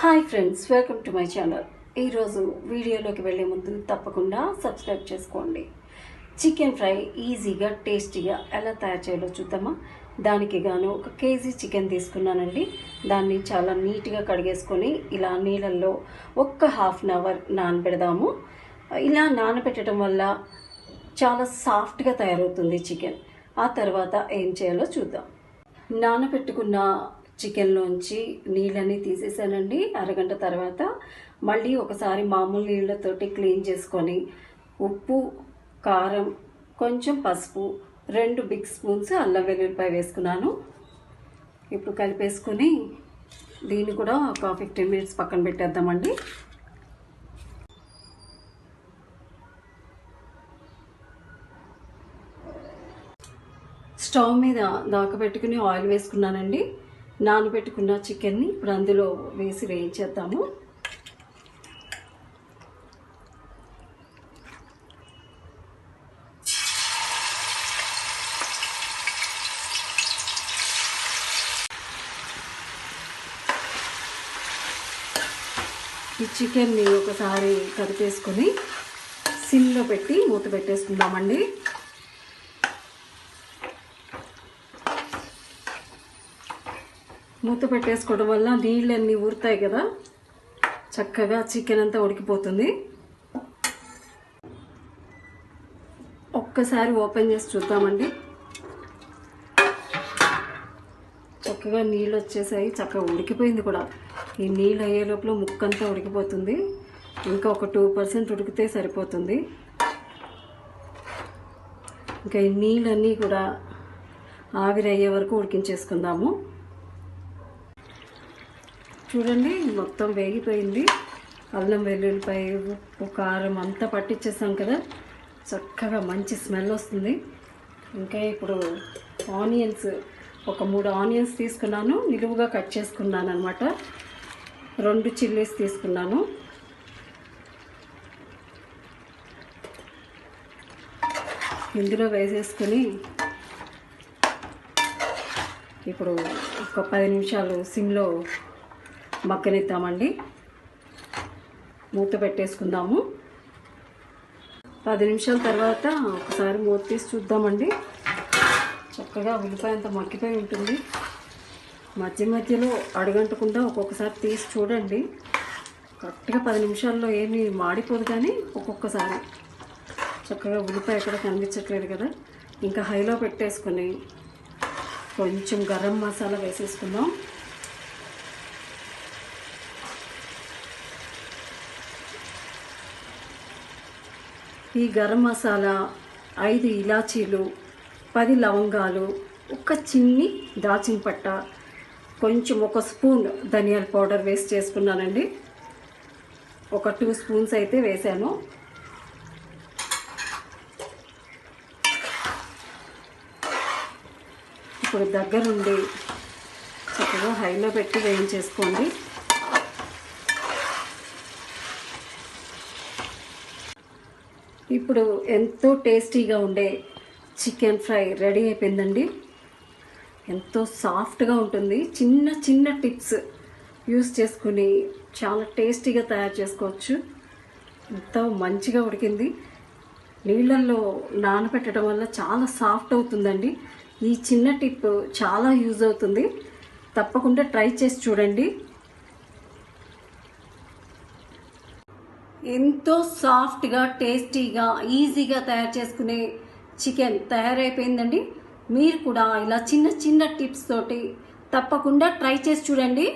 Hi friends welcome to my channel ఈరోజు వీడియోలోకి వెళ్ళే ముందు తప్పకుండా సబ్స్క్రైబ్ చేసుకోండి. చికెన్ ఫ్రై ఈజీగా టేస్టీగా ఎలా తయారు చేయాలో చూద్దామా? దానికి గాను ఒక కేజీ చికెన్ తీసుకున్నానండి. దాన్ని చాలా నీట్గా కడిగేసుకొని ఇలా నీళ్ళల్లో ఒక్క హాఫ్ అన్ అవర్ నానబెడదాము. ఇలా నానబెట్టడం వల్ల చాలా సాఫ్ట్గా తయారవుతుంది చికెన్ ఆ తర్వాత ఏం చేయాలో చూద్దాం. నానబెట్టుకున్న చికెన్లోంచి నీళ్ళని తీసేసానండి. అరగంట తర్వాత మళ్ళీ ఒకసారి మామూలు నీళ్ళతోటి క్లీన్ చేసుకొని ఉప్పు కారం కొంచెం పసుపు రెండు బిగ్ స్పూన్స్ అల్లం వెల్లుల్లిపాయ వేసుకున్నాను. ఇప్పుడు కలిపేసుకొని దీన్ని కూడా ఒక ఫిఫ్టీన్ మినిట్స్ పక్కన పెట్టేద్దామండి. స్టవ్ మీద దాకబెట్టుకుని ఆయిల్ వేసుకున్నానండి. నానబెట్టుకున్న చికెన్ని ఇప్పుడు అందులో వేసి వేయించేద్దాము. ఈ చికెన్ని ఒకసారి కలిపేసుకొని సిమ్లో పెట్టి మూత పెట్టేసుకుందామండి. మూత పెట్టేసుకోవడం వల్ల నీళ్ళన్నీ ఊరుతాయి కదా? చక్కగా చికెన్ అంతా ఉడికిపోతుంది. ఒక్కసారి ఓపెన్ చేసి చూద్దామండి. చక్కగా నీళ్ళు వచ్చేసాయి చక్కగా ఉడికిపోయింది కూడా. ఈ నీళ్ళు అయ్యే లోపల ముక్కంతా ఉడికిపోతుంది. ఇంకా ఒక టూ పర్సెంట్ ఉడికితే సరిపోతుంది. ఇంకా ఈ నీళ్ళన్నీ కూడా ఆవిరి అయ్యే వరకు ఉడికించేసుకుందాము. చూడండి మొత్తం వేగిపోయింది. అల్లం వెల్లుల్లిపాయ ఉప్పు కారం అంతా పట్టించేసాం కదా. చక్కగా మంచి స్మెల్ వస్తుంది. ఇంకా ఇప్పుడు ఆనియన్స్ ఒక మూడు ఆనియన్స్ తీసుకున్నాను. నిలువుగా కట్ చేసుకున్నాను అనమాట రెండు చిల్లీస్ తీసుకున్నాను. ఇందులో వేసేసుకొని ఇప్పుడు ఒక పది నిమిషాలు సిమ్లో మగ్గనిద్దామండి. మూత పెట్టేసుకుందాము. పది నిమిషాల తర్వాత ఒకసారి మూత తీసి చూద్దామండి. చక్కగా ఉల్లిపాయ అంత మగ్గిపోయి ఉంటుంది. మధ్య మధ్యలో అడగంటకుండా ఒక్కొక్కసారి తీసి చూడండి. కరెక్ట్గా పది నిమిషాల్లో ఏమీ మాడిపోదు కానీ ఒక్కొక్కసారి. చక్కగా ఉల్లిపాయ ఎక్కడ కనిపించట్లేదు కదా. ఇంకా హైలో పెట్టేసుకొని కొంచెం గరం మసాలా వేసేసుకుందాం. ఈ గరం మసాలా ఐదు ఇలాచీలు పది లవంగాలు ఒక చిన్ని దాచిన పట్ట కొంచెం ఒక స్పూన్ ధనియాల పౌడర్ వేసి చేసుకున్నానండి. ఒక టూ స్పూన్స్ అయితే వేసాను. ఇప్పుడు దగ్గరుండి చక్కగా హైలో పెట్టి వేయించేసుకోండి. ఇప్పుడు ఎంతో టేస్టీగా ఉండే చికెన్ ఫ్రై రెడీ అయిపోయిందండి. ఎంతో సాఫ్ట్గా ఉంటుంది. చిన్న చిన్న టిప్స్ యూస్ చేసుకుని చాలా టేస్టీగా తయారు చేసుకోవచ్చు. ఎంతో మంచిగా ఉడికింది. నీళ్ళల్లో నానబెట్టడం వల్ల చాలా సాఫ్ట్ అవుతుందండి. ఈ చిన్న టిప్ చాలా యూజ్ అవుతుంది. తప్పకుండా ట్రై చేసి చూడండి. ఎంతో సాఫ్ట్గా టేస్టీగా ఈజీగా తయారు చేసుకునే చికెన్ తయారైపోయిందండి. మీరు కూడా ఇలా చిన్న చిన్న టిప్స్ తోటి తప్పకుండా ట్రై చేసి చూడండి.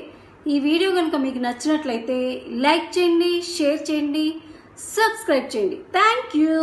ఈ వీడియో కనుక మీకు నచ్చినట్లయితే లైక్ చేయండి షేర్ చేయండి సబ్స్క్రైబ్ చేయండి. Thank you!